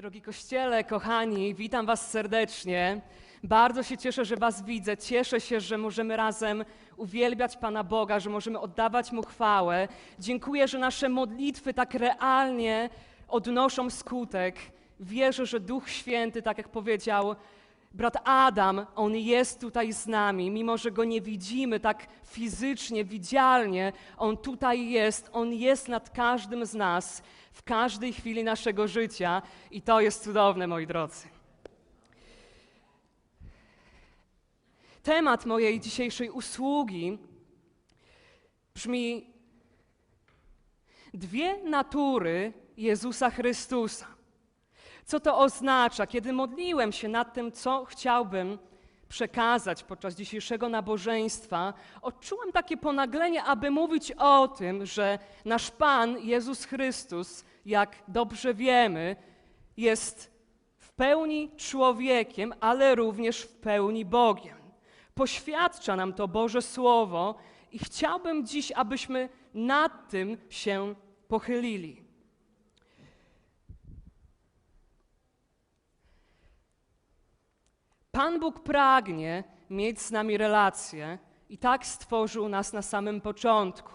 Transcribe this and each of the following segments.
Drogi Kościele, kochani, witam Was serdecznie. Bardzo się cieszę, że Was widzę. Cieszę się, że możemy razem uwielbiać Pana Boga, że możemy oddawać Mu chwałę. Dziękuję, że nasze modlitwy tak realnie odnoszą skutek. Wierzę, że Duch Święty, tak jak powiedział brat Adam, on jest tutaj z nami, mimo że go nie widzimy tak fizycznie, widzialnie, on tutaj jest, on jest nad każdym z nas w każdej chwili naszego życia i to jest cudowne, moi drodzy. Temat mojej dzisiejszej usługi brzmi dwie natury Jezusa Chrystusa. Co to oznacza? Kiedy modliłem się nad tym, co chciałbym przekazać podczas dzisiejszego nabożeństwa, odczułem takie ponaglenie, aby mówić o tym, że nasz Pan Jezus Chrystus, jak dobrze wiemy, jest w pełni człowiekiem, ale również w pełni Bogiem. Poświadcza nam to Boże Słowo i chciałbym dziś, abyśmy nad tym się pochylili. Pan Bóg pragnie mieć z nami relacje i tak stworzył nas na samym początku.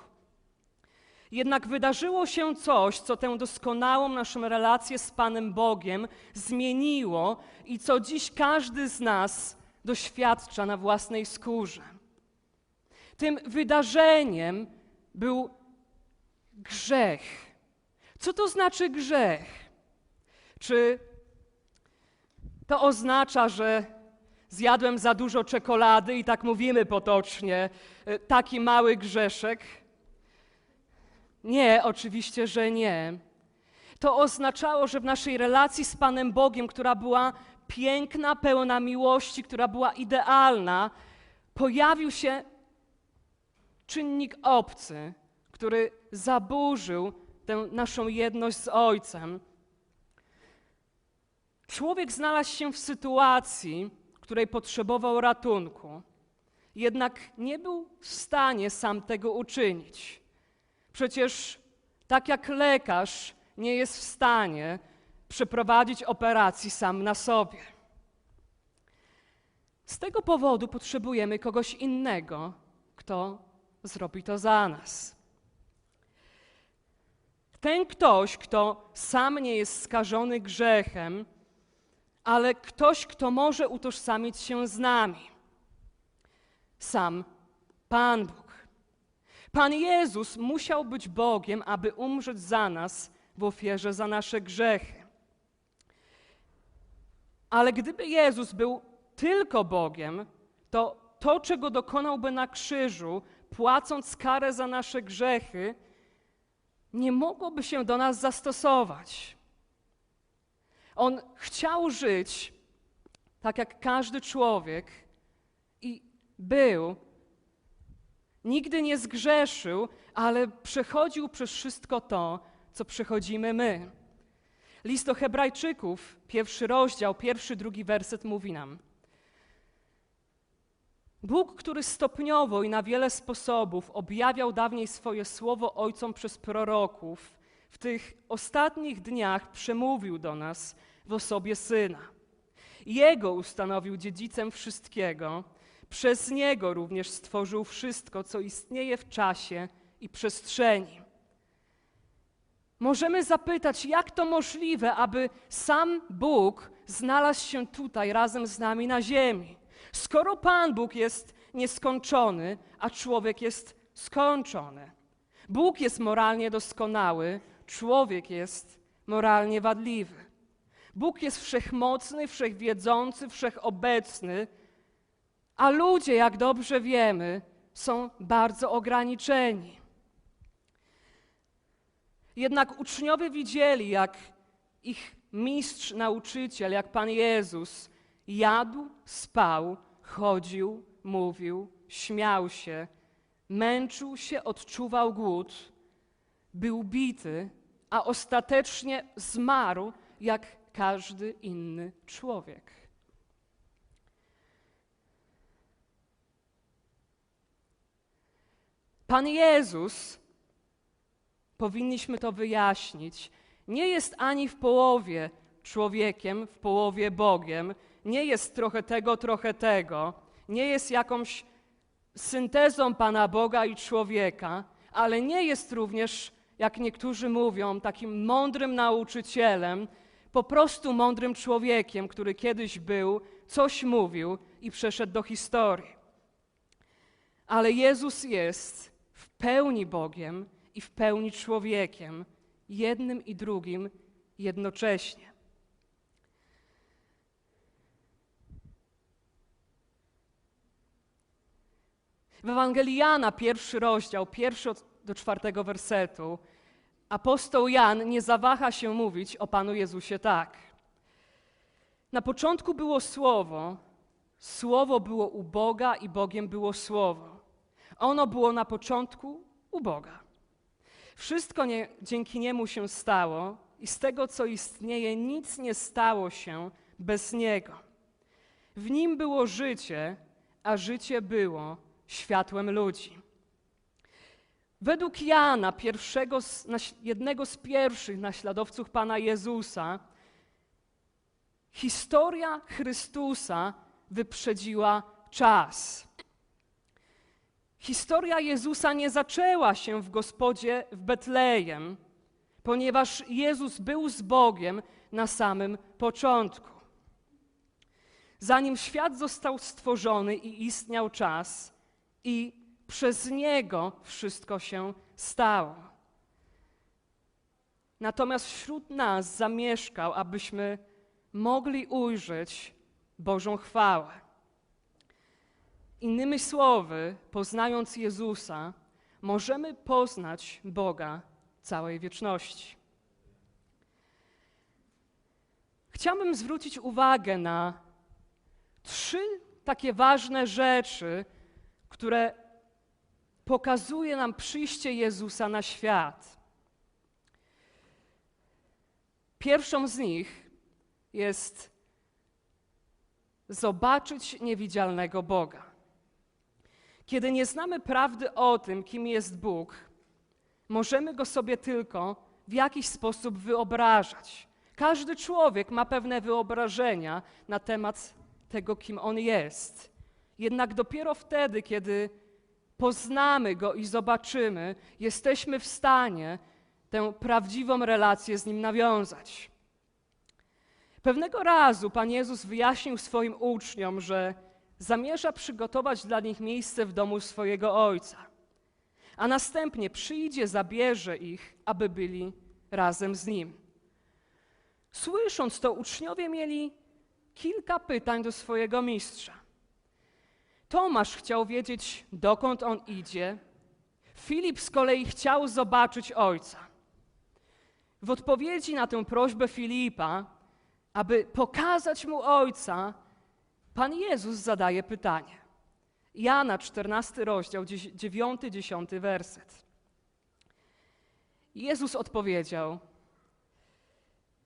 Jednak wydarzyło się coś, co tę doskonałą naszą relację z Panem Bogiem zmieniło i co dziś każdy z nas doświadcza na własnej skórze. Tym wydarzeniem był grzech. Co to znaczy grzech? Czy to oznacza, że zjadłem za dużo czekolady i tak mówimy potocznie, e, taki mały grzeszek? Nie, oczywiście, że nie. To oznaczało, że w naszej relacji z Panem Bogiem, która była piękna, pełna miłości, która była idealna, pojawił się czynnik obcy, który zaburzył tę naszą jedność z Ojcem. Człowiek znalazł się w sytuacji, której potrzebował ratunku, jednak nie był w stanie sam tego uczynić. Przecież tak jak lekarz nie jest w stanie przeprowadzić operacji sam na sobie. Z tego powodu potrzebujemy kogoś innego, kto zrobi to za nas. Ten ktoś, kto sam nie jest skażony grzechem, ale ktoś, kto może utożsamić się z nami. Sam Pan Bóg. Pan Jezus musiał być Bogiem, aby umrzeć za nas w ofierze za nasze grzechy. Ale gdyby Jezus był tylko Bogiem, to to, czego dokonałby na krzyżu, płacąc karę za nasze grzechy, nie mogłoby się do nas zastosować. On chciał żyć tak jak każdy człowiek i był. Nigdy nie zgrzeszył, ale przechodził przez wszystko to, co przechodzimy my. List do Hebrajczyków, pierwszy rozdział, pierwszy, drugi werset mówi nam. Bóg, który stopniowo i na wiele sposobów objawiał dawniej swoje słowo ojcom przez proroków, w tych ostatnich dniach przemówił do nas w osobie Syna. Jego ustanowił dziedzicem wszystkiego, przez Niego również stworzył wszystko, co istnieje w czasie i przestrzeni. Możemy zapytać, jak to możliwe, aby sam Bóg znalazł się tutaj razem z nami na ziemi, skoro Pan Bóg jest nieskończony, a człowiek jest skończony. Bóg jest moralnie doskonały, człowiek jest moralnie wadliwy. Bóg jest wszechmocny, wszechwiedzący, wszechobecny, a ludzie, jak dobrze wiemy, są bardzo ograniczeni. Jednak uczniowie widzieli, jak ich mistrz, nauczyciel, jak Pan Jezus jadł, spał, chodził, mówił, śmiał się, męczył się, odczuwał głód, był bity, a ostatecznie zmarł jak każdy inny człowiek. Pan Jezus, powinniśmy to wyjaśnić, nie jest ani w połowie człowiekiem, w połowie Bogiem, nie jest trochę tego, trochę tego, nie jest jakąś syntezą Pana Boga i człowieka, ale nie jest również, jak niektórzy mówią, takim mądrym nauczycielem, po prostu mądrym człowiekiem, który kiedyś był, coś mówił i przeszedł do historii. Ale Jezus jest w pełni Bogiem i w pełni człowiekiem, jednym i drugim jednocześnie. W Ewangelii Jana, pierwszy rozdział, pierwszy do czwartego wersetu, apostoł Jan nie zawaha się mówić o Panu Jezusie tak. Na początku było Słowo, Słowo było u Boga i Bogiem było Słowo. Ono było na początku u Boga. Wszystko nie, dzięki Niemu się stało i z tego, co istnieje, nic nie stało się bez Niego. W Nim było życie, a życie było światłem ludzi. Według Jana, pierwszego, jednego z pierwszych naśladowców Pana Jezusa, historia Chrystusa wyprzedziła czas. Historia Jezusa nie zaczęła się w gospodzie w Betlejem, ponieważ Jezus był z Bogiem na samym początku. Zanim świat został stworzony i istniał czas, i przez Niego wszystko się stało. Natomiast wśród nas zamieszkał, abyśmy mogli ujrzeć Bożą chwałę. Innymi słowy, poznając Jezusa, możemy poznać Boga całej wieczności. Chciałbym zwrócić uwagę na trzy takie ważne rzeczy, które pokazuje nam przyjście Jezusa na świat. Pierwszą z nich jest zobaczyć niewidzialnego Boga. Kiedy nie znamy prawdy o tym, kim jest Bóg, możemy go sobie tylko w jakiś sposób wyobrażać. Każdy człowiek ma pewne wyobrażenia na temat tego, kim on jest. Jednak dopiero wtedy, kiedy poznamy Go i zobaczymy, jesteśmy w stanie tę prawdziwą relację z Nim nawiązać. Pewnego razu Pan Jezus wyjaśnił swoim uczniom, że zamierza przygotować dla nich miejsce w domu swojego Ojca, a następnie przyjdzie, zabierze ich, aby byli razem z Nim. Słysząc to, uczniowie mieli kilka pytań do swojego mistrza. Tomasz chciał wiedzieć, dokąd on idzie. Filip z kolei chciał zobaczyć ojca. W odpowiedzi na tę prośbę Filipa, aby pokazać mu ojca, Pan Jezus zadaje pytanie. Jana, 14 rozdział, 9-10 werset. Jezus odpowiedział: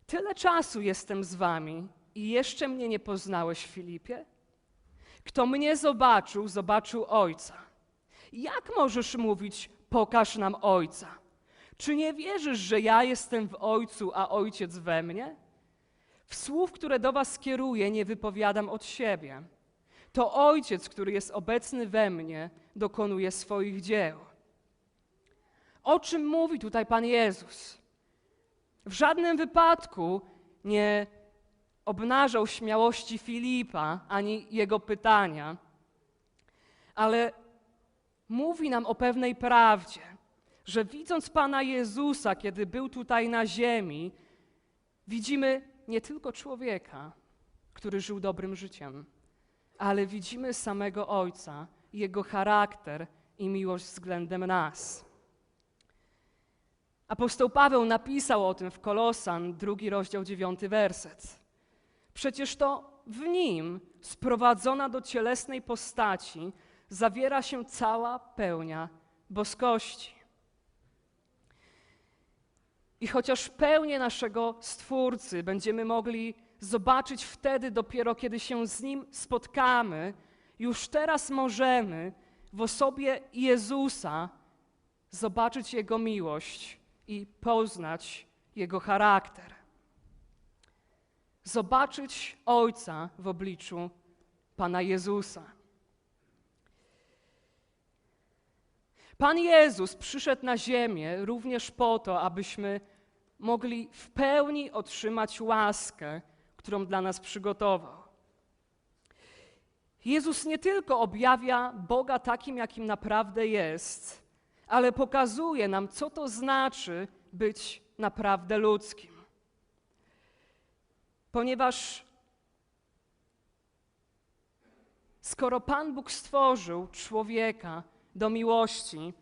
Tyle czasu jestem z wami i jeszcze mnie nie poznałeś, Filipie? Kto mnie zobaczył, zobaczył Ojca. Jak możesz mówić, pokaż nam Ojca? Czy nie wierzysz, że ja jestem w Ojcu, a Ojciec we mnie? W słów, które do Was kieruję, nie wypowiadam od siebie. To Ojciec, który jest obecny we mnie, dokonuje swoich dzieł. O czym mówi tutaj Pan Jezus? W żadnym wypadku nie obnażał śmiałości Filipa ani jego pytania, ale mówi nam o pewnej prawdzie, że widząc Pana Jezusa, kiedy był tutaj na ziemi, widzimy nie tylko człowieka, który żył dobrym życiem, ale widzimy samego Ojca, Jego charakter i miłość względem nas. Apostoł Paweł napisał o tym w Kolosan, drugi rozdział, dziewiąty werset. Przecież to w nim, sprowadzona do cielesnej postaci, zawiera się cała pełnia boskości. I chociaż pełnię naszego Stwórcy będziemy mogli zobaczyć wtedy dopiero, kiedy się z Nim spotkamy, już teraz możemy w osobie Jezusa zobaczyć Jego miłość i poznać Jego charakter. Zobaczyć Ojca w obliczu Pana Jezusa. Pan Jezus przyszedł na ziemię również po to, abyśmy mogli w pełni otrzymać łaskę, którą dla nas przygotował. Jezus nie tylko objawia Boga takim, jakim naprawdę jest, ale pokazuje nam, co to znaczy być naprawdę ludzkim. Ponieważ skoro Pan Bóg stworzył człowieka do miłości,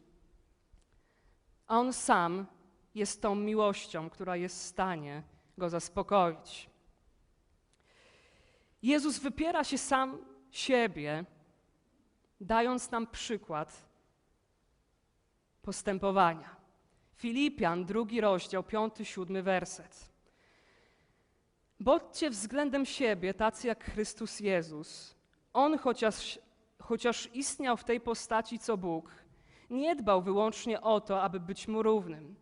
a On sam jest tą miłością, która jest w stanie go zaspokoić. Jezus wypiera się sam siebie, dając nam przykład postępowania. Filipian, drugi rozdział, piąty, siódmy werset. Bądźcie względem siebie tacy jak Chrystus Jezus. On, chociaż, chociaż istniał w tej postaci co Bóg, nie dbał wyłącznie o to, aby być mu równym.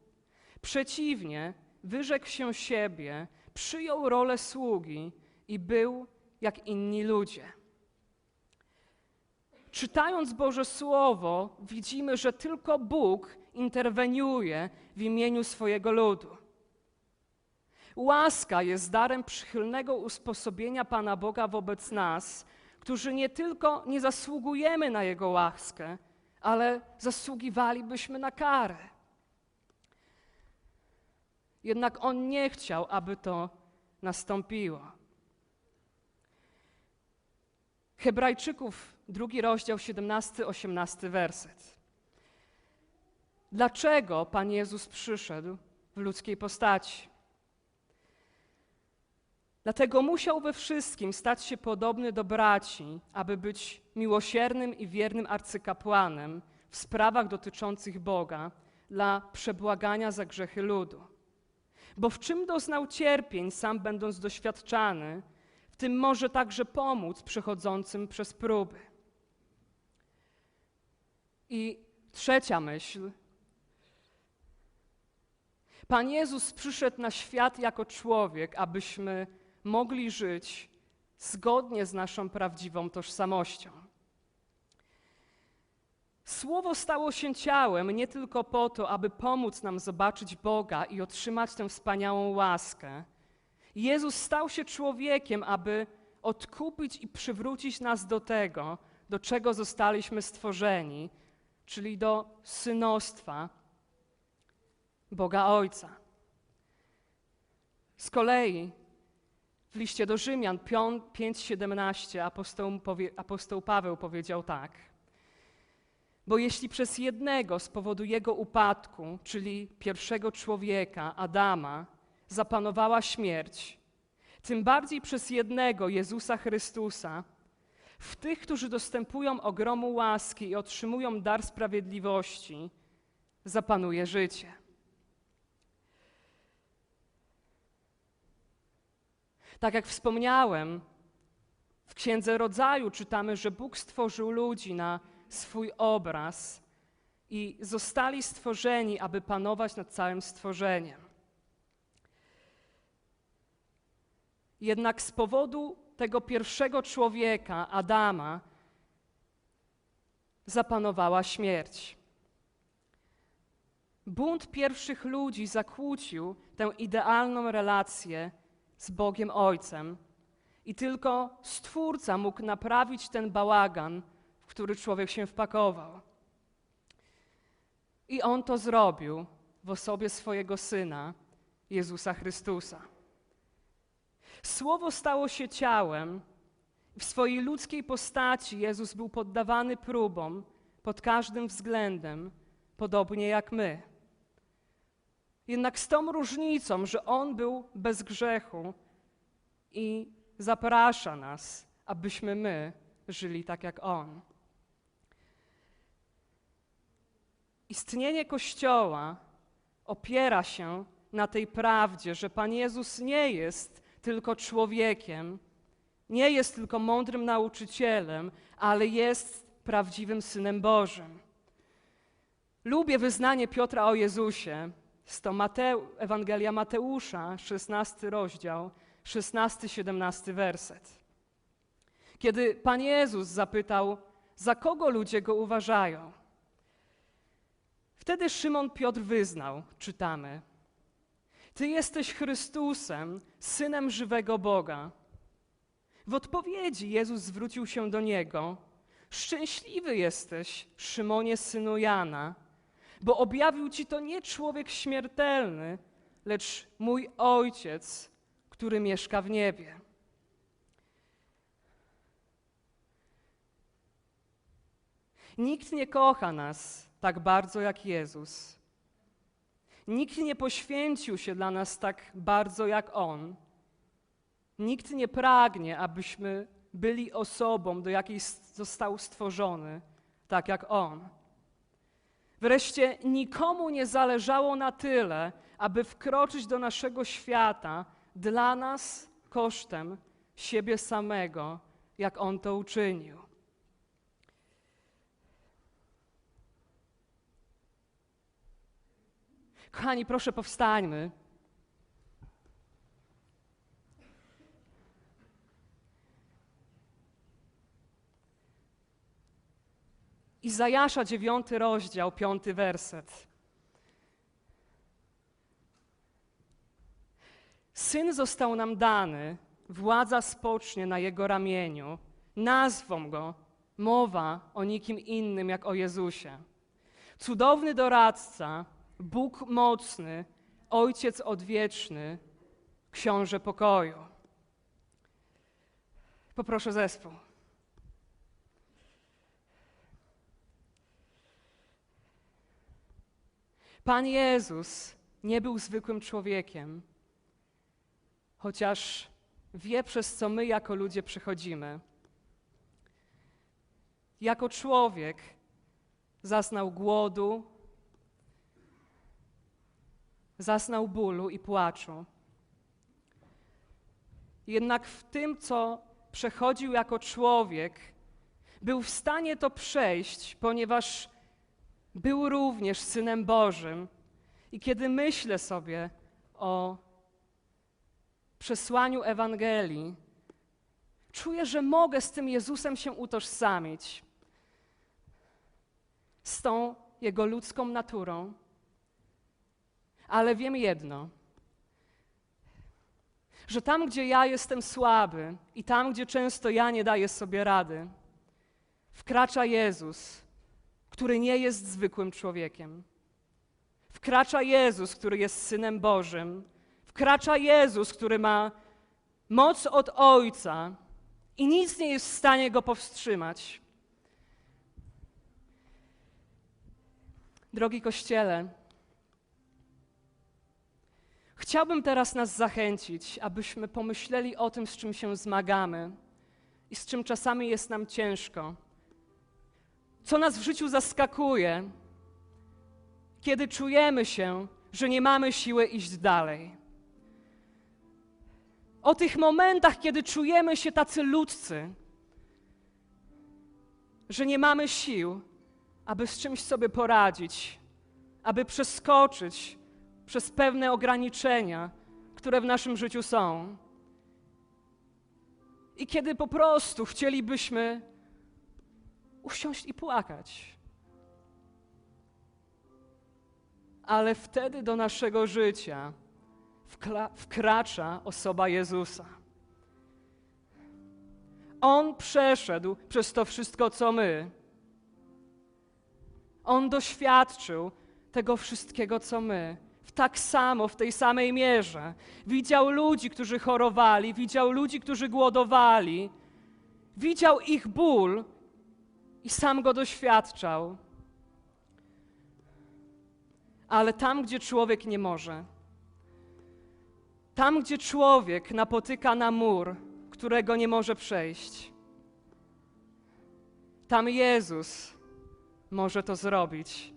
Przeciwnie, wyrzekł się siebie, przyjął rolę sługi i był jak inni ludzie. Czytając Boże Słowo, widzimy, że tylko Bóg interweniuje w imieniu swojego ludu. Łaska jest darem przychylnego usposobienia Pana Boga wobec nas, którzy nie tylko nie zasługujemy na Jego łaskę, ale zasługiwalibyśmy na karę. Jednak On nie chciał, aby to nastąpiło. Hebrajczyków, drugi rozdział, 17-18 werset. Dlaczego Pan Jezus przyszedł w ludzkiej postaci? Dlatego musiał we wszystkim stać się podobny do braci, aby być miłosiernym i wiernym arcykapłanem w sprawach dotyczących Boga dla przebłagania za grzechy ludu. Bo w czym doznał cierpień, sam będąc doświadczany, w tym może także pomóc przechodzącym przez próby. I trzecia myśl. Pan Jezus przyszedł na świat jako człowiek, abyśmy mogli żyć zgodnie z naszą prawdziwą tożsamością. Słowo stało się ciałem nie tylko po to, aby pomóc nam zobaczyć Boga i otrzymać tę wspaniałą łaskę. Jezus stał się człowiekiem, aby odkupić i przywrócić nas do tego, do czego zostaliśmy stworzeni, czyli do synostwa Boga Ojca. Z kolei w liście do Rzymian 5:17 apostoł, apostoł Paweł powiedział tak: Bo jeśli przez jednego z powodu jego upadku, czyli pierwszego człowieka, Adama, zapanowała śmierć, tym bardziej przez jednego Jezusa Chrystusa, w tych, którzy dostępują ogromu łaski i otrzymują dar sprawiedliwości, zapanuje życie. Tak jak wspomniałem, w Księdze Rodzaju czytamy, że Bóg stworzył ludzi na swój obraz i zostali stworzeni, aby panować nad całym stworzeniem. Jednak z powodu tego pierwszego człowieka, Adama, zapanowała śmierć. Bunt pierwszych ludzi zakłócił tę idealną relację z Bogiem Ojcem i tylko Stwórca mógł naprawić ten bałagan, w który człowiek się wpakował. I On to zrobił w osobie swojego Syna, Jezusa Chrystusa. Słowo stało się ciałem. W swojej ludzkiej postaci Jezus był poddawany próbom pod każdym względem, podobnie jak my. Jednak z tą różnicą, że On był bez grzechu i zaprasza nas, abyśmy my żyli tak jak On. Istnienie Kościoła opiera się na tej prawdzie, że Pan Jezus nie jest tylko człowiekiem, nie jest tylko mądrym nauczycielem, ale jest prawdziwym Synem Bożym. Lubię wyznanie Piotra o Jezusie. Jest to Ewangelia Mateusza, 16 rozdział, 16-17 werset. Kiedy Pan Jezus zapytał, za kogo ludzie go uważają, wtedy Szymon Piotr wyznał, czytamy, Ty jesteś Chrystusem, synem żywego Boga. W odpowiedzi Jezus zwrócił się do niego: Szczęśliwy jesteś, Szymonie, synu Jana, bo objawił ci to nie człowiek śmiertelny, lecz mój ojciec, który mieszka w niebie. Nikt nie kocha nas tak bardzo jak Jezus. Nikt nie poświęcił się dla nas tak bardzo jak On. Nikt nie pragnie, abyśmy byli osobą, do jakiej został stworzony, tak jak On. Wreszcie nikomu nie zależało na tyle, aby wkroczyć do naszego świata dla nas kosztem siebie samego, jak On to uczynił. Kochani, proszę powstańmy. Izajasza, dziewiąty rozdział, piąty werset. Syn został nam dany, władza spocznie na jego ramieniu. Nazwą go mowa o nikim innym jak o Jezusie. Cudowny doradca, Bóg mocny, Ojciec odwieczny, Książę pokoju. Poproszę zespół. Pan Jezus nie był zwykłym człowiekiem, chociaż wie, przez co my jako ludzie przechodzimy. Jako człowiek zasnął głodu, zasnął bólu i płaczu. Jednak w tym, co przechodził jako człowiek, był w stanie to przejść, ponieważ był również synem Bożym. I kiedy myślę sobie o przesłaniu Ewangelii, czuję, że mogę z tym Jezusem się utożsamić, z tą jego ludzką naturą. Ale wiem jedno, że tam, gdzie ja jestem słaby i tam, gdzie często ja nie daję sobie rady, wkracza Jezus który nie jest zwykłym człowiekiem. Wkracza Jezus, który jest synem Bożym. Wkracza Jezus, który ma moc od Ojca i nic nie jest w stanie go powstrzymać. Drogi Kościele, chciałbym teraz nas zachęcić, abyśmy pomyśleli o tym, z czym się zmagamy i z czym czasami jest nam ciężko co nas w życiu zaskakuje, kiedy czujemy się, że nie mamy siły iść dalej. O tych momentach, kiedy czujemy się tacy ludzcy, że nie mamy sił, aby z czymś sobie poradzić, aby przeskoczyć przez pewne ograniczenia, które w naszym życiu są. I kiedy po prostu chcielibyśmy usiąść i płakać. Ale wtedy do naszego życia wkracza osoba Jezusa. On przeszedł przez to wszystko, co my. On doświadczył tego wszystkiego, co my. W tak samo, w tej samej mierze. Widział ludzi, którzy chorowali, widział ludzi, którzy głodowali, widział ich ból, i sam go doświadczał. Ale tam, gdzie człowiek nie może, tam, gdzie człowiek napotyka na mur, którego nie może przejść, tam Jezus może to zrobić.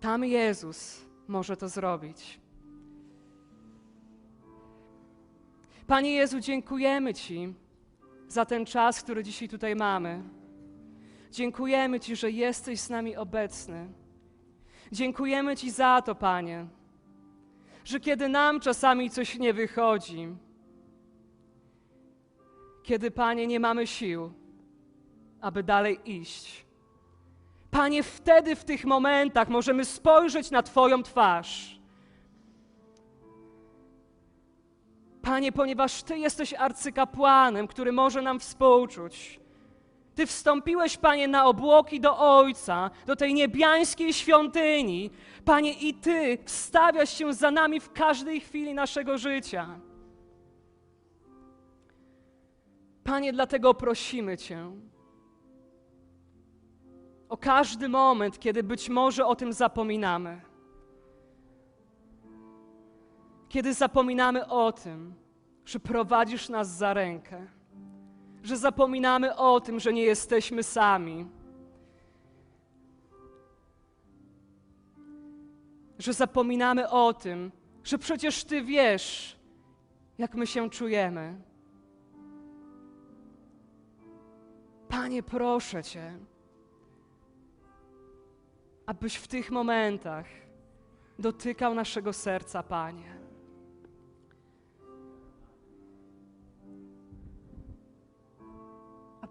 Tam Jezus może to zrobić. Panie Jezu, dziękujemy Ci za ten czas, który dzisiaj tutaj mamy. Dziękujemy Ci, że jesteś z nami obecny. Dziękujemy Ci za to, Panie, że kiedy nam czasami coś nie wychodzi, kiedy, Panie, nie mamy sił, aby dalej iść, Panie, wtedy w tych momentach możemy spojrzeć na Twoją twarz. Panie, ponieważ Ty jesteś arcykapłanem, który może nam współczuć. Ty wstąpiłeś, Panie, na obłoki do Ojca, do tej niebiańskiej świątyni. Panie, i Ty wstawiasz się za nami w każdej chwili naszego życia. Panie, dlatego prosimy Cię o każdy moment, kiedy być może o tym zapominamy. Kiedy zapominamy o tym, że prowadzisz nas za rękę, że zapominamy o tym, że nie jesteśmy sami, że zapominamy o tym, że przecież Ty wiesz, jak my się czujemy. Panie, proszę Cię, abyś w tych momentach dotykał naszego serca, Panie.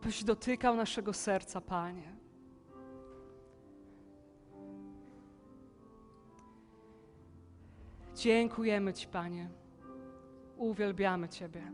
Abyś dotykał naszego serca, Panie. Dziękujemy Ci, Panie. Uwielbiamy Ciebie.